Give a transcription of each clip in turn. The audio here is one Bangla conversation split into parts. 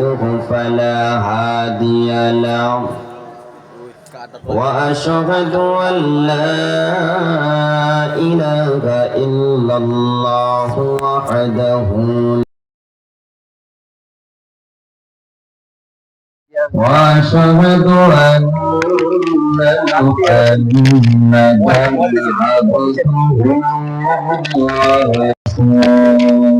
يضلله فلا هادي له. وأشهد أن لا إله إلا الله وحده. وأشهد أن محمدا عبده ورسوله.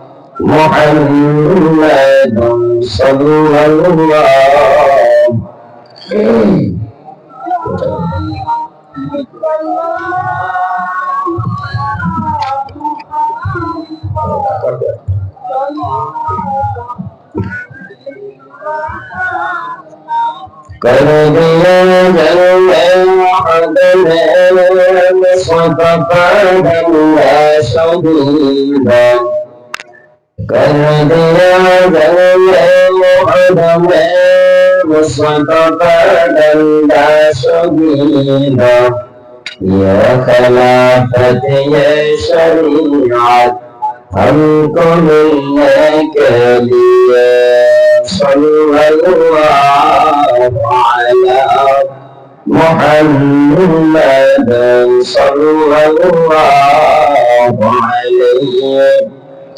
محمد صلى الله قلبي جل وعدنا صدقا لا شديدا قد يعذر العدم مصطفى لا سبيلا يا خلافة يا شريعة हमको मिलने के लिए मोहम्मद सल्लल्लाहु अलैहि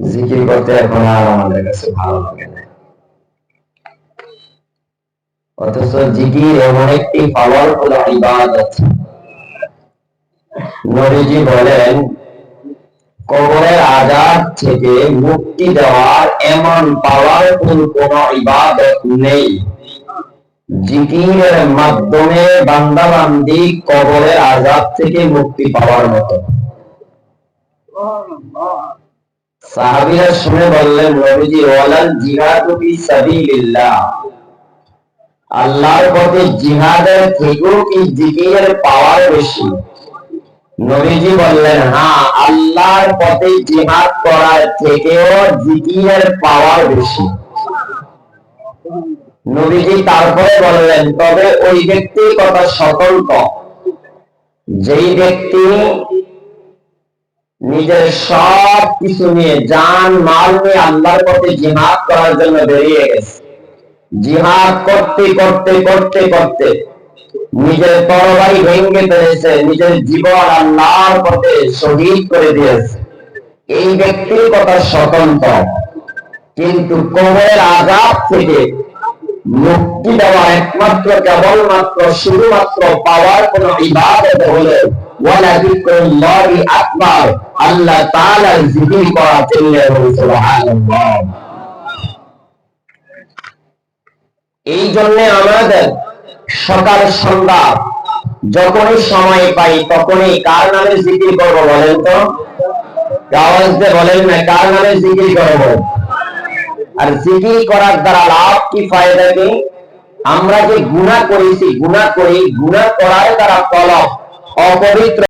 জিকির করতে এখন আর আমাদের কাছে ভালো লাগে না। অথচ জিকির এমন একটি পাওয়ারফুল ইবাদত। নবীজি বলেন, কবরের আজাদ থেকে মুক্তি দেওয়ার এমন পাওয়ারফুল কোন ইবাদত নেই। জিকিরের মাধ্যমে বান্দাবান্দি কবরের আজাদ থেকে মুক্তি পাওয়ার মতো। সাহাবীরা শুনে বললেন, নবীজি, ওয়ালাল জিহাদু ফি সাবিলিল্লাহ। আল্লাহর পথে জিহাদের থেকেও কি জিকিরের পাওয়ার বেশি? নবীজি বললেন হ্যাঁ আল্লাহর পথে জিহাদ করার থেকেও জিকিরের পাওয়ার বেশি। নবীজি তারপরে বললেন, তবে ওই ব্যক্তির কথা সতর্ক যেই ব্যক্তি নিজের সব কিছু নিয়ে, জান, মাল নিয়ে আল্লাহর পথে জিহাদ করার জন্য বেরিয়ে গেছে। জিহাদ করতে করতে করতে করতে নিজের তরবারি ভেঙে ফেলেছে, নিজের জীবন আল্লাহর পথে শহীদ করে দিয়েছে। এই ব্যক্তির কথা স্বতন্ত্র, কিন্তু কবরের আজাব থেকে মুক্তি দেওয়া একমাত্র, কেবলমাত্র, শুধুমাত্র পাওয়ার কোন ইবাদত হলে ওয়ালা আকবার, আল্লাহ তাআলার জিকির করা সুবহানাল্লাহ। এই জন্য আমাদের সকাল সন্ধ্যা যখনই সময় পাই, তখনই কার নামে জিকির করব বলেন তো? আওয়াজ বলেন না, কার নামে জিকির করব? আর জিকির করার দ্বারা লাভ কি, ফায়দা কি? আমরা যে গুনাহ করেছি, গুনাহ করি, গুনাহ করার দ্বারা ফল অপবিত্র